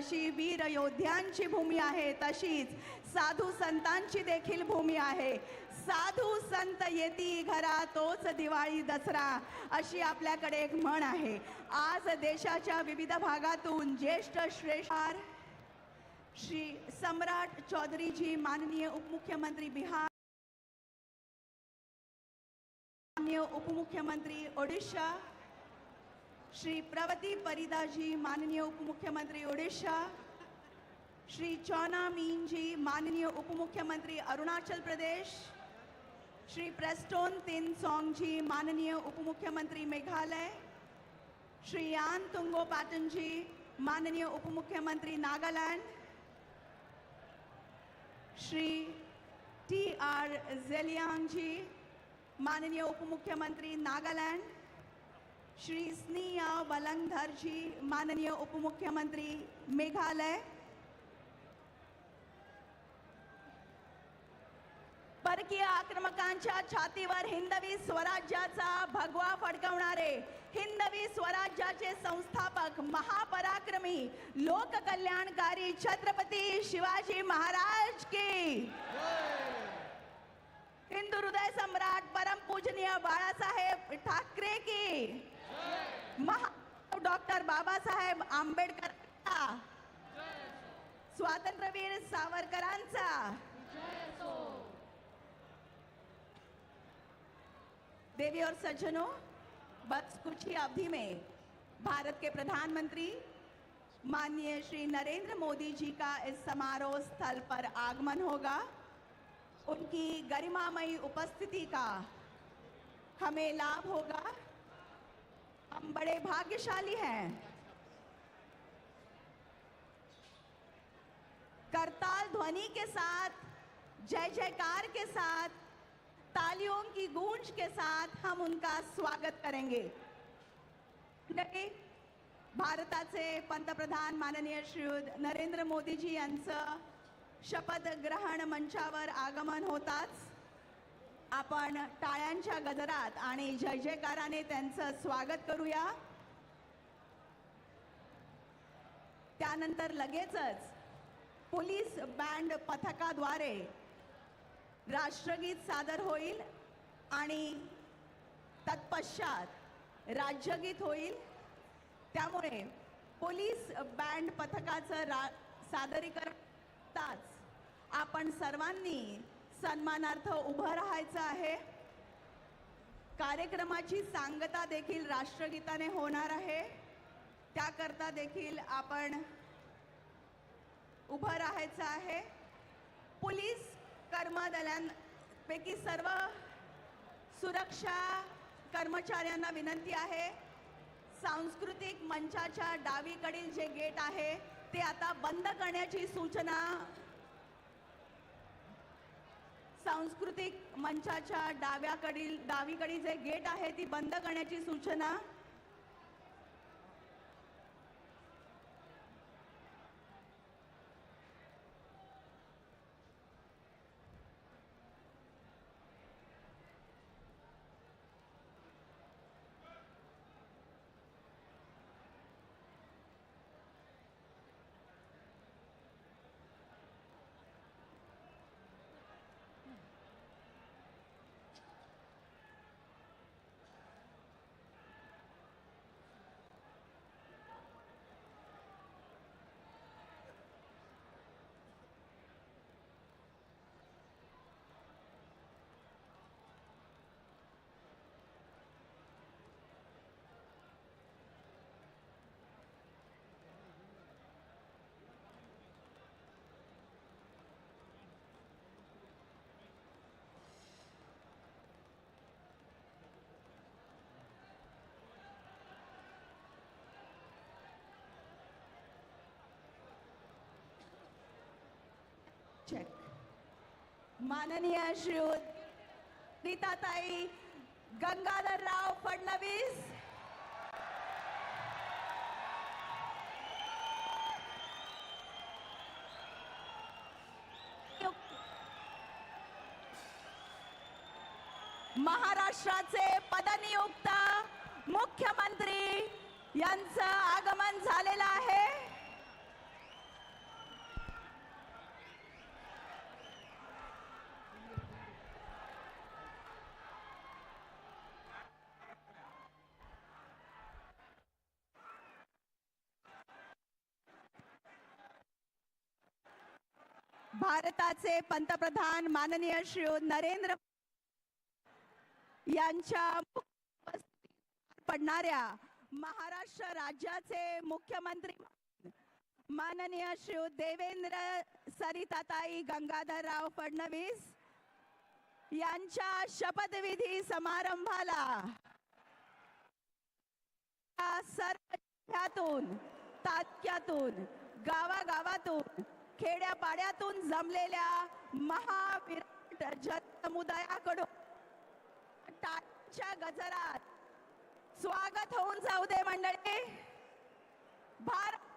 जशी वीर योद्ध्यांची भूमी आहे तशीच साधू संतांची देखील भूमी आहे. साधू संत येती घरा तोच दिवाळी दसरा अशी आपल्याकडे एक म्हण आहे. आज देशाच्या विविध भागातून ज्येष्ठ श्रेष्ठार श्री सम्राट चौधरीजी माननीय उपमुख्यमंत्री बिहार माननीय उपमुख्यमंत्री ओडिशा श्री प्रवती परिदा जी माननीय उपमुख्यमंत्री ओडिशा। श्री चौना मीन जी, माननीय उपमुख्यमंत्री अरुणाचल प्रदेश। श्री प्रेस्टोन तिन सोंग जी, माननीय उपमुख्यमंत्री मेघालय। श्री यान तुंगो पाटन जी, माननीय उपमुख्यमंत्री नागालैंड। श्री टी आर जेलियांग जी, माननीय उपमुख्यमंत्री नागालैंड। श्री स्नेहा बलंगधर जी माननीय उपमुख्यमंत्री मेघालय. परकीय आक्रमकांच्या छातीवर हिंदवी स्वराज्याचा भगवा फडकवणारे हिंदवी स्वराज्याचे संस्थापक महापराक्रमी लोककल्याणकारी छत्रपती शिवाजी महाराज की. हिंदू हृदय सम्राट परम पूजनीय बाळासाहेब ठाकरे की. डॉक्टर बाबासाहेब आंबेडकर स्वातंत्र्यवीर सावरकरांचा. देवी और सज्जनों, बस कुछ ही अवधि में भारत के प्रधानमंत्री माननीय श्री नरेंद्र मोदी जी का इस समारोह स्थल पर आगमन होगा। उनकी गरिमामयी उपस्थिति का हमें लाभ होगा। हम बड़े भाग्यशाली हैं। करताल ध्वनि के साथ, जय जयकार के साथ, तालियों की गूंज के साथ हम उनका स्वागत करेंगे। भारताचे पंतप्रधान माननीय श्री नरेंद्र मोदीजी यांचं शपथ ग्रहण मंचावर आगमन होताच। आपण टाळ्यांच्या गजरात आणि जय जयकाराने त्यांचं स्वागत करूया. त्यानंतर लगेचच पोलीस बँड पथकाद्वारे राष्ट्रगीत सादर होईल आणि तत्पश्चात राज्यगीत होईल. त्यामुळे पोलीस बँड पथकाचं रा सादरीकरणाच आपण सर्वांनी सन्मानार्थ उभं राहायचं आहे. कार्यक्रमाची सांगता देखील राष्ट्रगीताने होणार आहे. त्याकरता देखील आपण उभं राहायचं आहे. पोलीस कर्मदलांपैकी सर्व सुरक्षा कर्मचाऱ्यांना विनंती आहे. सांस्कृतिक मंचाच्या डावीकडील जे गेट आहे ते आता बंद करण्याची सूचना सांस्कृतिक मंचाच्या डाव्याकडील डावीकडील जे गेट आहे ती बंद करण्याची सूचना चेक माननीय श्रीयुत रीताताई गंगाधरराव फडणवीस. महाराष्ट्राचे पदनियुक्त मुख्यमंत्री यांचं आगमन झालेलं आहे. भारताचे पंतप्रधान माननीय श्री नरेंद्र यांच्या पडणाऱ्या महाराष्ट्र राज्याचे मुख्यमंत्री माननीय श्री देवेंद्र सरिताताई गंगाधरराव फडणवीस यांच्या शपथविधी समारंभाला सर्व जिल्ह्यातून तालुक्यातून गावागावातून खेड्यापाड्यातून जमलेल्या महाविराट जनसमुदायाकडून टाळ्यांच्या गजरात स्वागत होऊन जाऊ दे मंडळी. भारत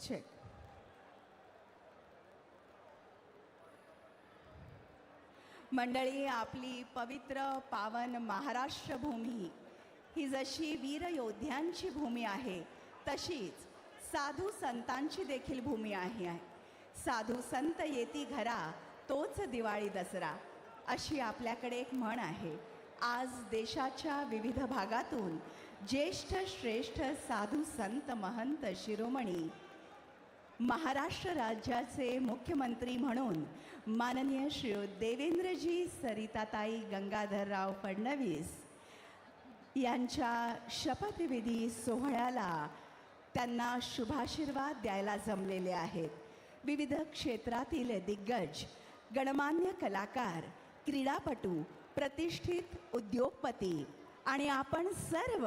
Check. मंडळी आपली पवित्र पावन महाराष्ट्र भूमी ही जशी वीर योद्ध्यांची भूमी आहे तशीच साधू संतांची देखील भूमी आहे. साधू संत येती घरा तोच दिवाळी दसरा अशी आपल्याकडे एक म्हण आहे. आज देशाच्या विविध भागातून ज्येष्ठ श्रेष्ठ साधू संत महंत शिरोमणी महाराष्ट्र राज्याचे मुख्यमंत्री म्हणून माननीय श्री देवेंद्रजी सरिताताई गंगाधरराव फडणवीस यांच्या शपथविधी सोहळ्याला त्यांना शुभाशीर्वाद द्यायला जमलेले आहेत. विविध क्षेत्रातील दिग्गज गणमान्य कलाकार क्रीडापटू प्रतिष्ठित उद्योगपती. आणि आपण सर्व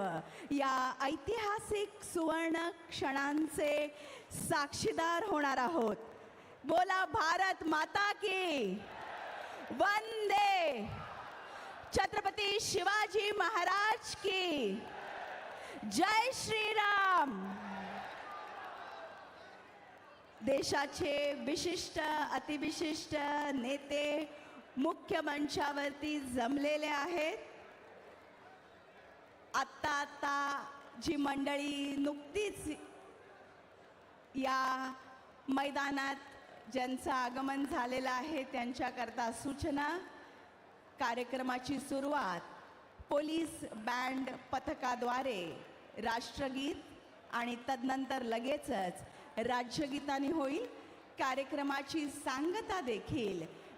या ऐतिहासिक सुवर्ण क्षणांचे साक्षीदार होणार आहोत. बोला भारत माता की. वंदे. छत्रपती शिवाजी महाराज की. जय श्रीराम. देशाचे विशिष्ट अतिविशिष्ट नेते मुख्य मंचावरती जमलेले आहेत. आत्ता आत्ता जी मंडळी नुकतीच या मैदानात ज्यांचं आगमन झालेलं आहे त्यांच्याकरता सूचना कार्यक्रमाची सुरुवात पोलीस बँड पथकाद्वारे राष्ट्रगीत आणि तदनंतर लगेचच राज्यगीताने होईल. कार्यक्रमाची सांगता देखील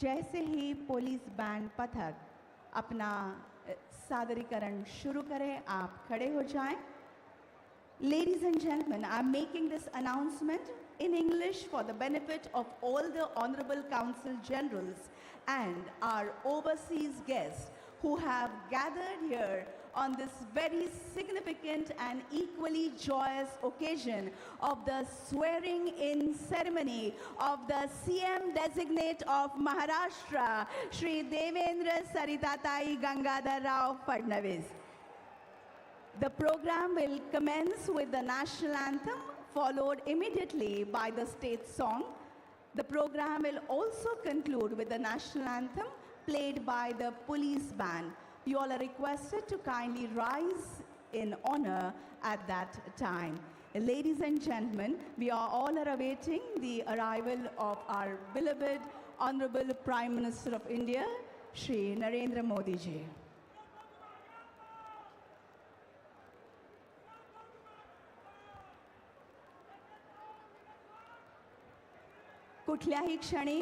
जैसे ही पुलिस बैंड पथक अपना अ, सादरीकरण शुरू करें आप खड़े हो जाएं Ladies and gentlemen, I'm making this announcement in English for the benefit of all the Honorable Council Generals and our overseas guests who have gathered here on this very significant and equally joyous occasion of the swearing in ceremony of the CM designate of Maharashtra, Shri Devendra Saritatai Gangadhar Rao Fadnavis. The program will commence with the national anthem, followed immediately by the state song. The program will also conclude with the national anthem played by the police band. You all are requested to kindly rise in honor at that time. Ladies and gentlemen, we are all are awaiting the arrival of our beloved Honorable Prime Minister of India, Shri Narendra Modi ji. कुठल्याही क्षणी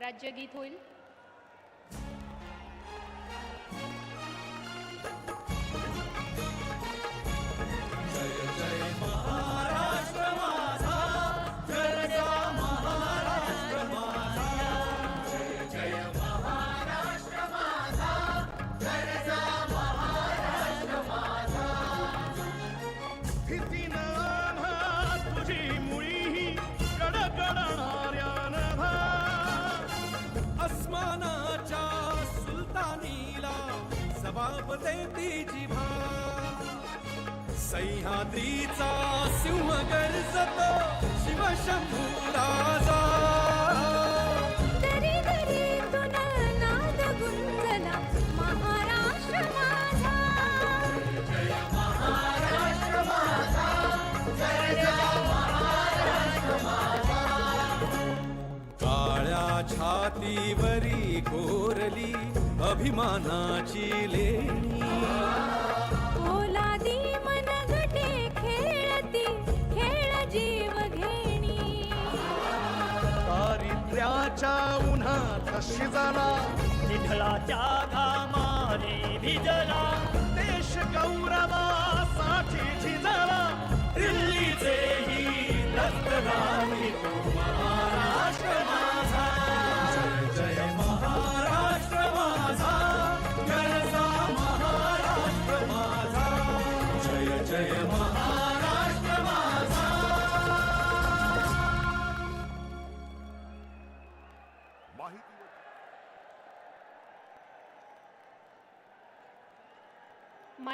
राज्यगीत होईल. देती जिभा सह्याद्रीचा सिंह गर्जतो शिवशंभू राजा दरी दरीतून नाद गुंजला महाराष्ट्र माझा. काळ्या छातीवरी कोरली अभिमानाची लेणी शिजला. विठ्ठलाच्या घामाने भिजला. देश गौरवासाठी झिजला. दिल्लीचेही रक्त राही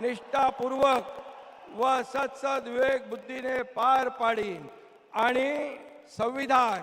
निष्ठापूर्वक व सत्सद विवेक बुद्धीने पार पाडी आणि संविधान